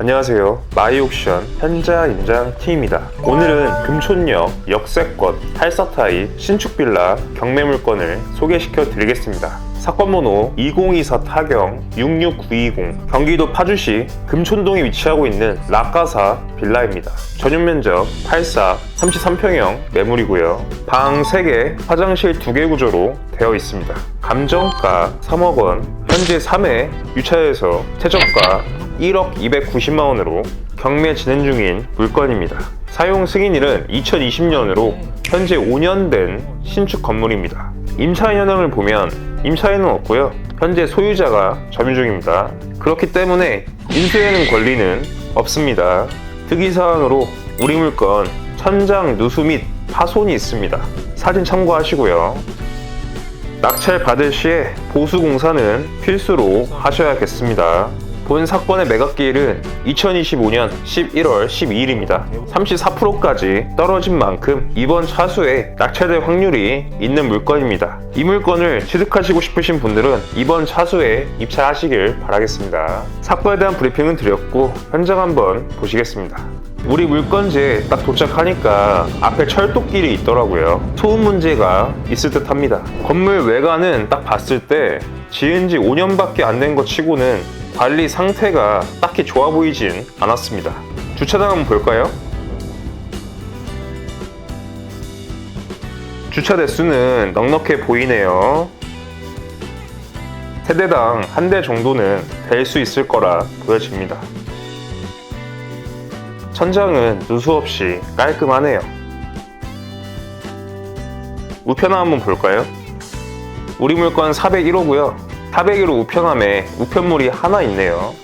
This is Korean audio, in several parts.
안녕하세요. 마이옥션 현자 임장 팀입니다. 오늘은 금촌역 역세권 8사타입 신축 빌라 경매 물건을 소개시켜 드리겠습니다. 사건 번호 2024 타경 66920 경기도 파주시 금촌동에 위치하고 있는 라카사 빌라입니다. 전용 면적 84 33평형 매물이고요. 방 3개, 화장실 2개 구조로 되어 있습니다. 감정가 3억 원, 현재 3회 유차해서 최저가 1억 290만 원으로 경매 진행 중인 물건입니다. 사용 승인일은 2020년으로 현재 5년 된 신축 건물입니다. 임차인 현황을 보면 임차인은 없고요. 현재 소유자가 점유 중입니다. 그렇기 때문에 인수에는 권리는 없습니다. 특이사항으로 우리 물건 천장 누수 및 파손이 있습니다. 사진 참고하시고요. 낙찰 받을 시에 보수 공사는 필수로 하셔야겠습니다. 본 사건의 매각기일은 2025년 11월 12일입니다. 34%까지 떨어진 만큼 이번 차수에 낙찰될 확률이 있는 물건입니다. 이 물건을 취득하시고 싶으신 분들은 이번 차수에 입찰하시길 바라겠습니다. 사건에 대한 브리핑은 드렸고 현장 한번 보시겠습니다. 우리 물건지에 딱 도착하니까 앞에 철도길이 있더라고요. 소음 문제가 있을 듯 합니다. 건물 외관은 딱 봤을 때 지은 지 5년밖에 안 된 것 치고는 관리 상태가 딱히 좋아 보이진 않았습니다. 주차장 한번 볼까요? 주차 대수는 넉넉해 보이네요. 세대당 한 대 정도는 될 수 있을 거라 보여집니다. 천장은 누수 없이 깔끔하네요. 우편함 한번 볼까요? 우리 물건 401호고요. 401호 우편함에 우편물이 하나 있네요.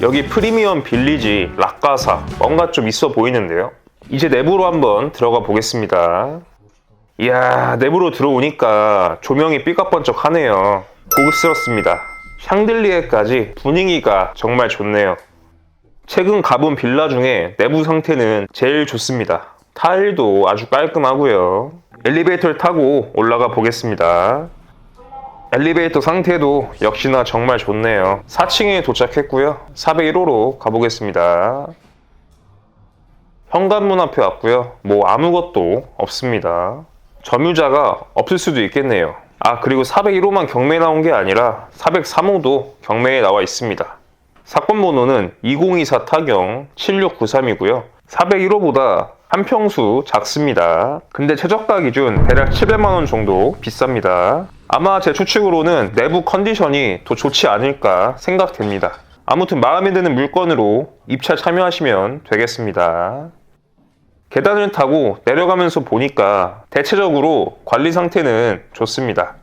여기 프리미엄 빌리지 락가사 뭔가 좀 있어 보이는데요. 이제 내부로 한번 들어가 보겠습니다. 이야 내부로 들어오니까 조명이 삐까번쩍하네요. 고급스럽습니다. 샹들리에까지 분위기가 정말 좋네요. 최근 가본 빌라 중에 내부 상태는 제일 좋습니다. 타일도 아주 깔끔하고요. 엘리베이터를 타고 올라가 보겠습니다. 엘리베이터 상태도 역시나 정말 좋네요. 4층에 도착했고요. 401호로 가보겠습니다. 현관문 앞에 왔고요. 뭐 아무것도 없습니다. 점유자가 없을 수도 있겠네요. 아 그리고 401호만 경매에 나온 게 아니라 403호도 경매에 나와 있습니다. 사건 번호는 2024 타경 7693이고요. 401호보다 한 평수 작습니다. 근데 최저가 기준 대략 700만원 정도 비쌉니다. 아마 제 추측으로는 내부 컨디션이 더 좋지 않을까 생각됩니다. 아무튼 마음에 드는 물건으로 입찰 참여하시면 되겠습니다. 계단을 타고 내려가면서 보니까 대체적으로 관리 상태는 좋습니다.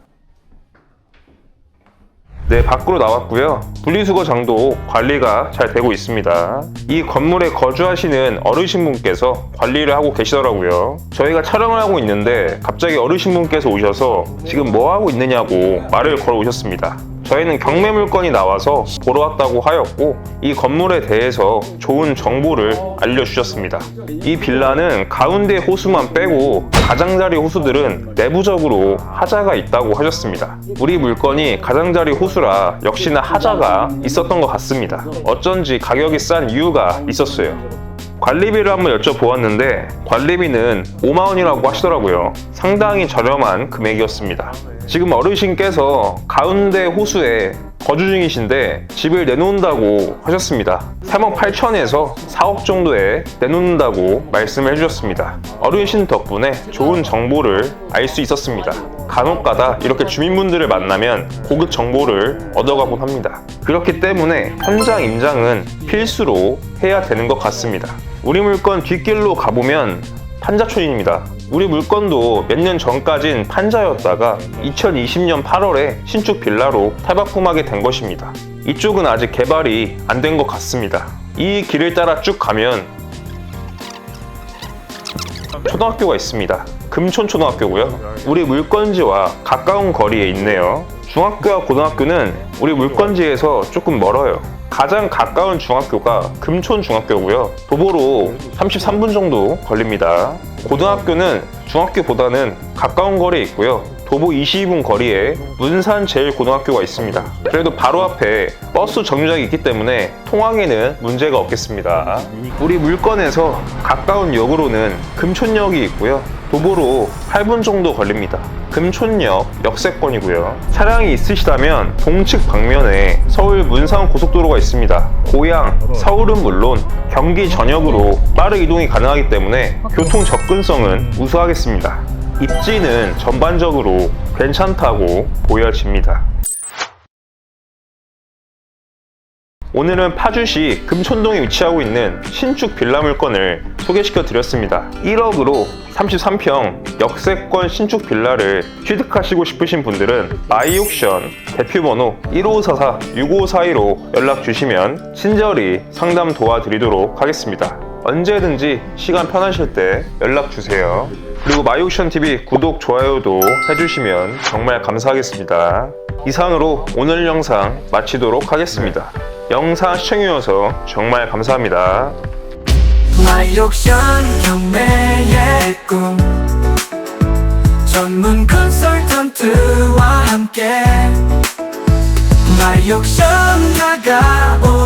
네, 밖으로 나왔고요. 분리수거장도 관리가 잘 되고 있습니다. 이 건물에 거주하시는 어르신분께서 관리를 하고 계시더라고요. 저희가 촬영을 하고 있는데 갑자기 어르신분께서 오셔서 지금 뭐 하고 있느냐고 말을 걸어 오셨습니다. 저희는 경매 물건이 나와서 보러 왔다고 하였고 이 건물에 대해서 좋은 정보를 알려주셨습니다. 이 빌라는 가운데 호수만 빼고 가장자리 호수들은 내부적으로 하자가 있다고 하셨습니다. 우리 물건이 가장자리 호수라 역시나 하자가 있었던 것 같습니다. 어쩐지 가격이 싼 이유가 있었어요. 관리비를 한번 여쭤보았는데 관리비는 5만 원이라고 하시더라고요. 상당히 저렴한 금액이었습니다. 지금 어르신께서 가운데 호수에 거주 중이신데 집을 내놓는다고 하셨습니다. 3억 8천에서 4억 정도에 내놓는다고 말씀을 해주셨습니다. 어르신 덕분에 좋은 정보를 알 수 있었습니다. 간혹가다 이렇게 주민분들을 만나면 고급 정보를 얻어가곤 합니다. 그렇기 때문에 현장 임장은 필수로 해야 되는 것 같습니다. 우리 물건 뒷길로 가보면 판자촌입니다. 우리 물건도 몇 년 전까진 판자였다가 2020년 8월에 신축 빌라로 탈바꿈하게 된 것입니다. 이쪽은 아직 개발이 안 된 것 같습니다. 이 길을 따라 쭉 가면 초등학교가 있습니다. 금촌초등학교고요. 우리 물건지와 가까운 거리에 있네요. 중학교와 고등학교는 우리 물건지에서 조금 멀어요. 가장 가까운 중학교가 금촌 중학교고요. 도보로 33분 정도 걸립니다. 고등학교는 중학교보다는 가까운 거리에 있고요. 도보 22분 거리에 문산 제일고등학교가 있습니다. 그래도 바로 앞에 버스 정류장이 있기 때문에 통학에는 문제가 없겠습니다. 우리 물건에서 가까운 역으로는 금촌역이 있고요. 도보로 8분 정도 걸립니다. 금촌역 역세권이고요. 차량이 있으시다면 동측 방면에 서울 문산 고속도로가 있습니다. 고향, 서울은 물론 경기 전역으로 빠르 이동이 가능하기 때문에 교통 접근성은 우수하겠습니다. 입지는 전반적으로 괜찮다고 보여집니다. 오늘은 파주시 금촌동에 위치하고 있는 신축 빌라 물건을 소개시켜 드렸습니다. 1억으로 33평 역세권 신축 빌라를 취득하시고 싶으신 분들은 마이옥션 대표번호 1544-6542로 연락 주시면 친절히 상담 도와드리도록 하겠습니다. 언제든지 시간 편하실 때 연락 주세요. 그리고 마이옥션 TV 구독, 좋아요도 해주시면 정말 감사하겠습니다. 이상으로 오늘 영상 마치도록 하겠습니다. 영상 시청해주셔서 정말 감사합니다. 마이옥션 경매의 꿈 전문 컨설턴트와 함께 마이옥션 다가오는 날